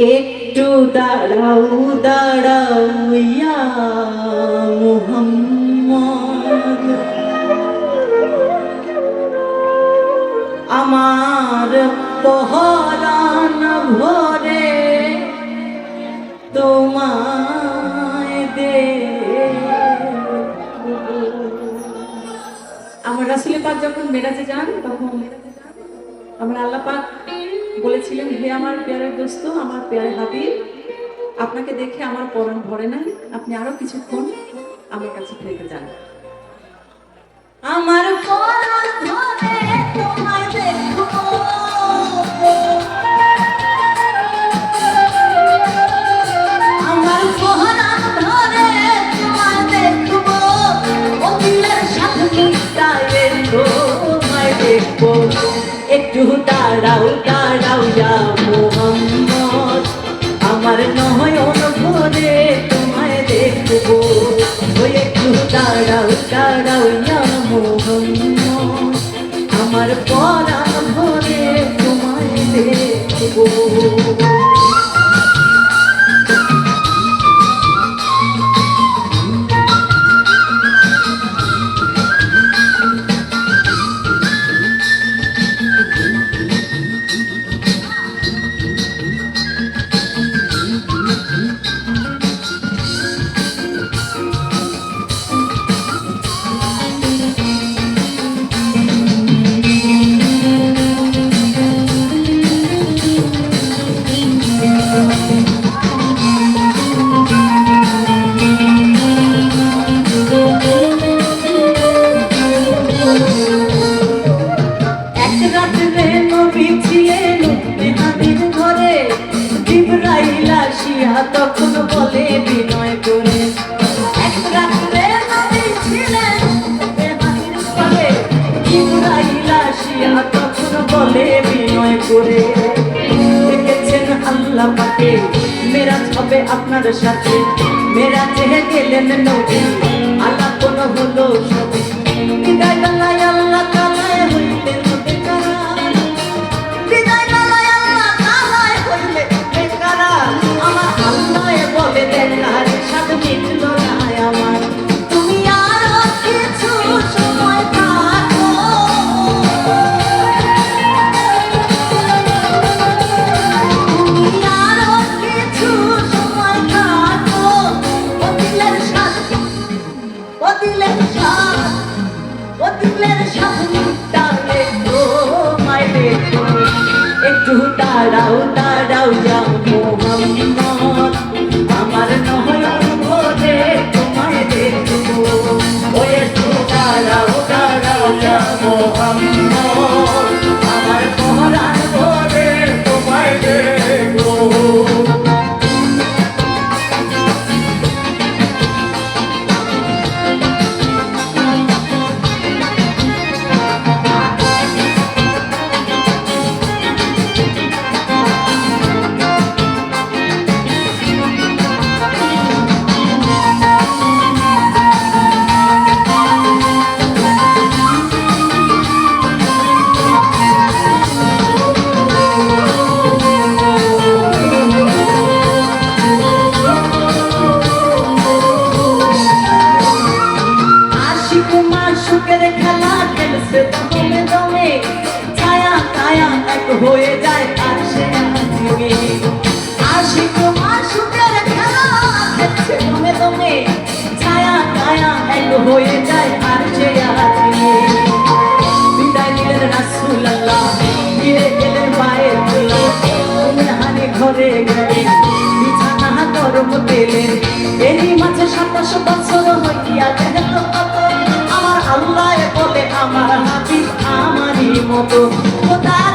एक একটু দাঁড়াও দাঁড়াও মুহাম্মদ। আমার পহরান ভরে তোমায় দে। আমার রাসুল পাক যখন মেরাজে যান, তখন আমার আল্লাহ পাক বলেছিলেন, হে আমার পেয়ারের দোস্ত, আমার পেয়ারে হাবিব, আপনাকে দেখে আমার পরণ ভরে নাই আপনি আরও কিছুক্ষণ আমার কাছে থেকে যান। আমার পরম ভরে তোমার দেখব একটু দাঁড়াও দাঁড়াও যা মোহাম্মদ। আমার নয়ন ভরে তোমায় দেখব। ওই একটু দাঁড়াও দাঁড়াও যা মোহাম্মদ। আমার পরাণ ভরে তোমায় দেখব। তখন বলে বিনয় করে। এক রাত্রে নবী ছিলেন মেহাদির ঘরে জিবরাইল আসিয়া তখন বলে বিনয় করে। দেখেছেন আল্লাহ পাকে, মেরাজ হবে আপনার সাথে। মেরাজে গেলেন নবী আল্লাহ কোন হলো সবে বিদায় একটু দাঁড়াও দাঁড়াও যাও মোহাম্মদ খেলছে দমে দমে। ছায়া কায়া এক হয়ে যায় আর সে আজকে আশিক মাসুকের খেলা খেলছে দমে দমে। ছায়া কায়া এক হয়ে যায় আর সে আজকে বিদায় নিলেন রাসূল আল্লাহ ফিরে গেলেন পায়ে তুলা। হানি ঘরে ঘরে বিছানা গরম এরই মাঝে সাতাশ বছর হইয়া গেল আমার মতো। খোদার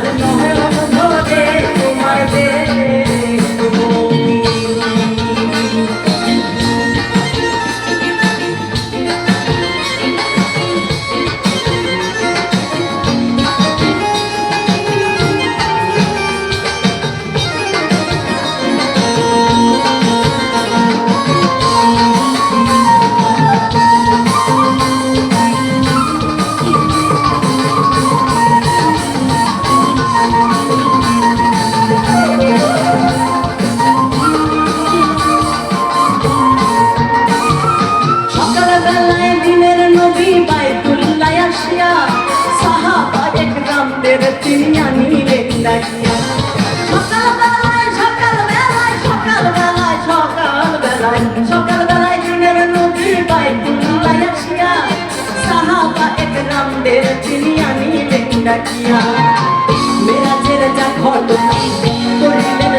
not know. না কিয়া মেরাজের যা ঘটনা করিলেন